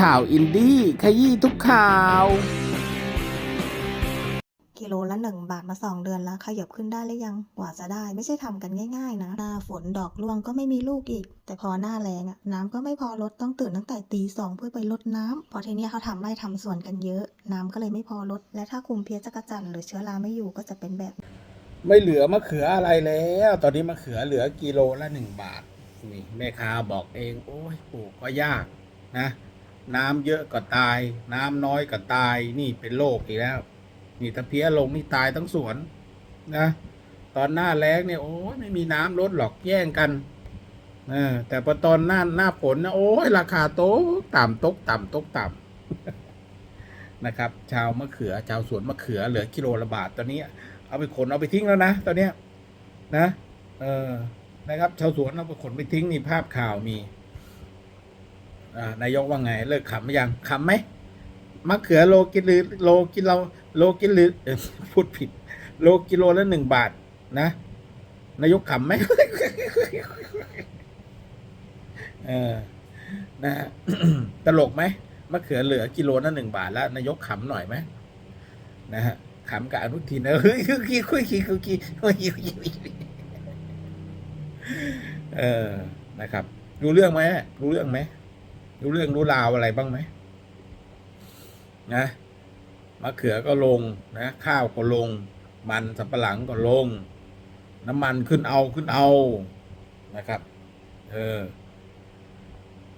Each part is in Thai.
ข่าวอินดี้ขยี้ทุกข่าว กิโลละหนึ่งบาทมาสองเดือนแล้วขยับขึ้นได้หรือยังกว่าจะได้ไม่ใช่ทำกันง่ายๆนะ หน้าฝนดอกร่วงก็ไม่มีลูกอีก แต่พอหน้าแรงอะน้ำก็ไม่พอลดต้องตื่นตั้งแต่ตีสองเพื่อไปลดน้ำเพอทีเนี้ยเขาทำไร่ทำสวนกันเยอะ น้ำก็เลยไม่พอลด และถ้าคุมเพี้ยจักรจันทร์หรือเชื้อราไม่อยู่ก็จะเป็นแบบไม่เหลือมะเขืออะไรแล้ว ตอนนี้มะเขือเหลือกิโลละหนึ่งบาทนี่แม่ค้าบอกเอง โอ้ยปลูกก็ยากนะ น้ำเยอะก็ตาย น้ำน้อยก็ตาย นี่เป็นโรคอีกแล้ว นี่ถ้าเพี้ยลงนี่ตายทั้งสวนนะ ตอนหน้าแล้งเนี่ยโอ้ยไม่มีน้ำลดหรอกแย่งกันอแต่พอตอนหน้าหน้าฝนนะโอ้ยราคาโตต่ำตกต่ำตกต่ำนะครับ ชาวมะเขือชาวสวนมะเขือเหลือกิโลละบาทตอนนี้ เอาไปขนเอาไปทิ้งแล้วนะตอนเนี้ยนะ เออนะครับ ชาวสวนเอาไปขนไปทิ้งนี่ภาพข่าวมี นายกว่าไง เลิกขำยังขำไหมมะเขือโลกินหรือโลกินเราโลกินหรือพูดผิด โลกิโลละหนึ่งบาท นะนายกขำไหมเออนะตลกไหมมะเขือเหลือกิโลละหนึ่งบาทแล้วนายกขำหน่อยไหมนะฮะขำกับอนุทินเฮ้ยคุยคุยคุยคุยคุยเออนะครับ รู้เรื่องไหมรู้เรื่องไหม รู้เรื่องรู้ราวอะไรบ้างไหมนะมะเขือก็ลงนะข้าวก็ลง มันสับปะหลังก็ลง น้ำมันขึ้นเอาขึ้นเอานะครับ เออ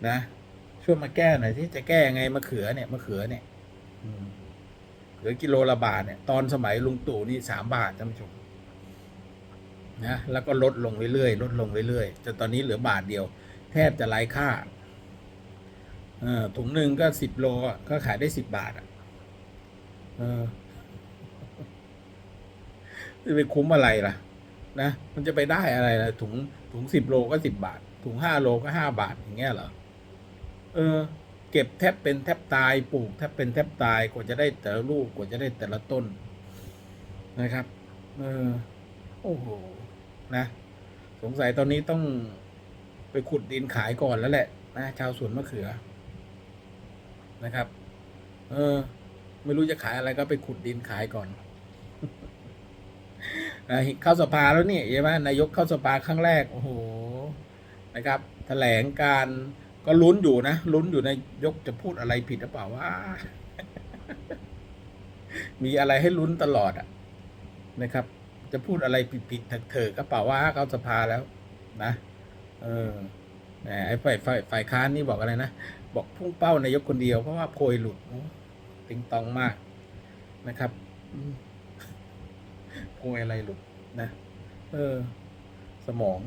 นะช่วยมาแก้หน่อยที่จะแก้ยังไงมะเขือเนี่ยมะเขือเนี่ยเหลือกิโลละบาทเนี่ยตอนสมัยลุงตู่นี่สามบาทท่านผู้ชมนะแล้วก็ลดลงเรื่อยๆลดลงเรื่อยๆจนตอนนี้เหลือบาทเดียว แทบจะไร้ค่า เออถุงหนึ่งก็สิบโลก็ขายได้สิบบาทอะเออจะไปคุ้มอะไรล่ะ นะ มันจะไปได้อะไรล่ะ ถุงถุงสิบโลก็สิบบาท ถุงห้าโลก็ห้าบาทอย่างเงี้ยเหรอเออ เก็บแทบเป็นแทบตายปลูกแทบเป็นแทบตายกว่าจะได้แต่ละลูกกว่าจะได้แต่ละต้น นะครับ เออ โอ้โหนะ สงสัยตอนนี้ต้องไปขุดดินขายก่อนแล้วแหละนะชาวสวนมะเขือ นะครับ เออ ไม่รู้จะขายอะไรก็ไปขุดดินขายก่อนอะเข้าสภาแล้วนี่ใช่ไหมนายกเข้าสภาครั้งแรก โอ้โห นะครับแถลงการก็ลุ้นอยู่นะลุ้นอยู่นายกจะพูดอะไรผิดหรือเปล่าว่า มีอะไรให้ลุ้นตลอดอะนะครับ จะพูดอะไรผิดๆเถิกๆก็เปล่าว่าเข้าสภาแล้ว นะ เออไอ้ฝ่ายฝ่ายฝ่ายค้านนี่บอกอะไรนะ บอกพุ่งเป้านายกคนเดียว เพราะว่าโพยหลุดติงตองมากนะครับโพยอะไรหลุดนะ เออ สมอง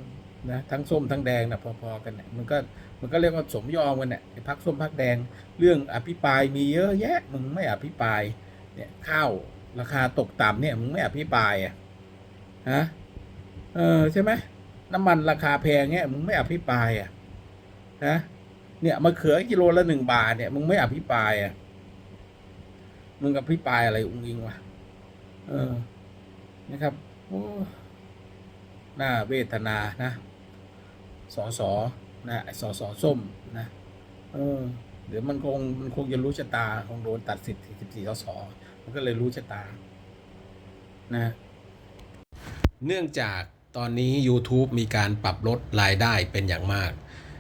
นะทั้งส้มทั้งแดงนะพอๆกันเนี่ยมันก็มันก็เรียกว่าสมยอมกันเนี่ยไอ้พักส้มพักแดง เรื่องอภิปรายมีเยอะแยะ มึงไม่อภิปราย เนี่ยข้าวราคาตกต่ำเนี่ยมึงไม่อภิปรายอะฮะเออใช่ไหมน้ำมันราคาแพงเนี่ยมึงไม่อภิปรายอะนะ เนี่ยมะเขือกิโลละหนึ่งบาทเนี่ยมึงไม่อภิปรายอะมึงอภิปรายอะไรอุ้งอิงวะเออ นะครับโอ้น่าเวทนานะสอสอนะสอสอส้มนะเออเดี๋ยวมันคงมันคงจะรู้ชะตาคงโดนตัดสิทธิ์14สสมันก็เลยรู้ชะตา นะ เนื่องจากตอนนี้ YouTube มีการปรับลดรายได้เป็นอย่างมาก